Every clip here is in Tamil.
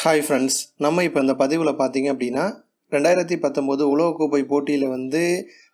ஹாய் ஃப்ரெண்ட்ஸ் நம்ம இப்போ இந்த பதிவில் பார்த்தீங்க அப்படின்னா ரெண்டாயிரத்தி பத்தொம்போது உலகக்கோப்பை போட்டியில் வந்து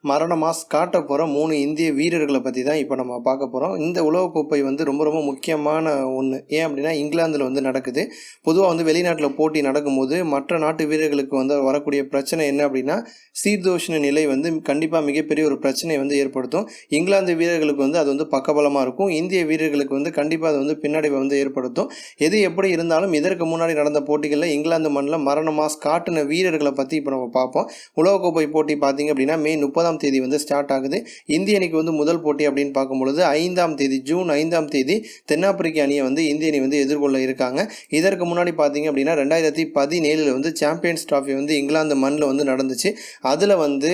மரண மாஸ் காட்ட போகிற மூணு இந்திய வீரர்களை பற்றி தான் இப்போ நம்ம பார்க்க போகிறோம் இந்த உலகக்கோப்பை வந்து ரொம்ப ரொம்ப முக்கியமான ஒன்று ஏன் அப்படின்னா இங்கிலாந்தில் வந்து நடக்குது. பொதுவாக வந்து வெளிநாட்டில் போட்டி நடக்கும்போது மற்ற நாட்டு வீரர்களுக்கு வந்து வரக்கூடிய பிரச்சனை என்ன அப்படின்னா சீர்தோஷண நிலை வந்து கண்டிப்பாக மிகப்பெரிய ஒரு பிரச்சனையை வந்து ஏற்படுத்தும். இங்கிலாந்து வீரர்களுக்கு வந்து அது வந்து பக்கபலமாக இருக்கும். இந்திய வீரர்களுக்கு வந்து கண்டிப்பாக அது வந்து பின்னடைவை வந்து ஏற்படுத்தும். எது எப்படி இருந்தாலும் இதற்கு முன்னாடி நடந்த போட்டிகளில் இங்கிலாந்து மண்ணில் மரண மாஸ் காட்டின வீரர்களை பற்றி இப்போ நம்ம பார்ப்போம். உலகக்கோப்பை போட்டி பார்த்தீங்க அப்படின்னா மே முப்பதாம் தேதி வந்து ஸ்டார்ட் ஆகுது. இந்திய அணிக்கு வந்து முதல் போட்டி அப்படின்னு பார்க்கும்பொழுது ஐந்தாம் தேதி ஜூன் ஐந்தாம் தேதி தென்னாப்பிரிக்க அணியை வந்து இந்திய அணி வந்து எதிர்கொள்ள இருக்காங்க. இதற்கு முன்னாடி பார்த்தீங்க அப்படின்னா ரெண்டாயிரத்தி பதினேழில் வந்து சாம்பியன்ஸ் ட்ராஃபி வந்து இங்கிலாந்து மண்ணில் வந்து நடந்துச்சு. அதில் வந்து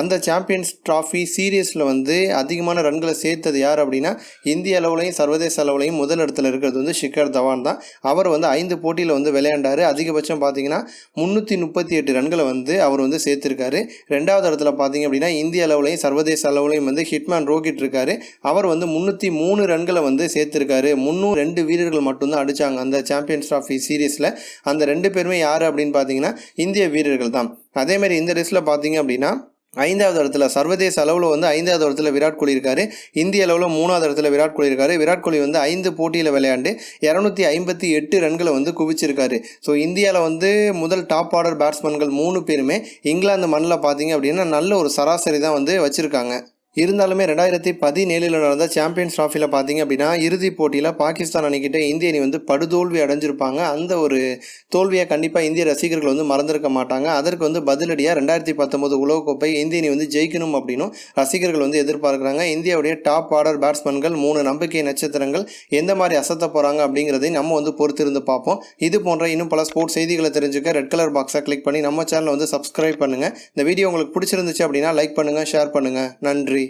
அந்த சாம்பியன்ஸ் ட்ராஃபி சீரியஸில் வந்து அதிகமான ரன்களை சேர்த்தது யார் அப்படின்னா இந்திய அளவுலையும் சர்வதேச அளவுலையும் முதல் இடத்துல இருக்கிறது வந்து ஷிகர் தவான் தான். அவர் வந்து ஐந்து போட்டியில் வந்து விளையாண்டார். அதிகபட்சம் பார்த்தீங்கன்னா முந்நூற்றி முப்பத்தி எட்டு ரன்களை வந்து அவர் வந்து சேர்த்துருக்காரு. ரெண்டாவது இடத்துல பார்த்தீங்க அப்படின்னா இந்திய அளவுலையும் சர்வதேச அளவுலையும் வந்து ஹிட்மேன் ரோஹித் இருக்காரு. அவர் வந்து முந்நூற்றி மூணு ரன்களை வந்து சேர்த்துருக்காரு. முந்நூறு ரெண்டு வீரர்கள் மட்டும்தான் அடித்தாங்க அந்த சாம்பியன்ஸ் ட்ராஃபி சீரீஸில் அந்த ரெண்டு பேருமே யார் அப்படின்னு பார்த்தீங்கன்னா இந்திய வீரர்கள் தான். அதேமாதிரி இந்த ரேஸில் பார்த்தீங்க அப்படின்னா ஐந்தாவது இடத்துல சர்வதேச அளவில் வந்து ஐந்தாவது இடத்துல விராட் கோலி இருக்காரு. இந்திய அளவில் மூணாவது இடத்துல விராட் கோலி இருக்காரு. விராட் கோலி வந்து ஐந்து போட்டியில் விளையாண்டு இரநூத்தி ஐம்பத்தி எட்டு ரன்களை வந்து குவிச்சிருக்காரு. ஸோ இந்தியாவில் வந்து முதல் டாப் ஆர்டர் பேட்ஸ்மேன்கள் மூணு பேருமே இங்கிலாந்து மண்ணில் பார்த்தீங்க அப்படின்னா நல்ல ஒரு சராசரி தான் வந்து வச்சுருக்காங்க. இருந்தாலுமே ரெண்டாயிரத்தி பதினேழில் நடந்த சாம்பியன்ஸ் ட்ராஃபியில் பார்த்தீங்க அப்படின்னா இறுதிப் போட்டியில் பாகிஸ்தான் அணிக்கிட்ட இந்திய அணி வந்து படுதோல்வி அடைஞ்சிருப்பாங்க. அந்த ஒரு தோல்வியை கண்டிப்பாக இந்திய ரசிகர்கள் வந்து மறந்திருக்க மாட்டாங்க. அதற்கு வந்து பதிலடியாக ரெண்டாயிரத்தி பத்தொம்போது உலகக்கோப்பை இந்திய அணி வந்து ஜெயிக்கணும் அப்படின்னும் ரசிகர்கள் வந்து எதிர்பார்க்குறாங்க. இந்தியாவுடைய டாப் ஆர்டர் பேட்ஸ்மேன்கள் மூணு நம்பிக்கை நட்சத்திரங்கள் எந்த மாதிரி அசத்த போகிறாங்க அப்படிங்கிறதையும் நம்ம வந்து பொறுத்திருந்து பார்ப்போம். இது போன்ற இன்னும் பல ஸ்போர்ட்ஸ் செய்திகளை தெரிஞ்சுக்க ரெட் கலர் பாக்ஸை கிளிக் பண்ணி நம்ம சேனலை வந்து சப்ஸ்கிரைப் பண்ணுங்கள் இந்த வீடியோ உங்களுக்கு பிடிச்சிருந்துச்சு அப்படின்னா லைக் பண்ணுங்கள் ஷேர் பண்ணுங்கள் நன்றி.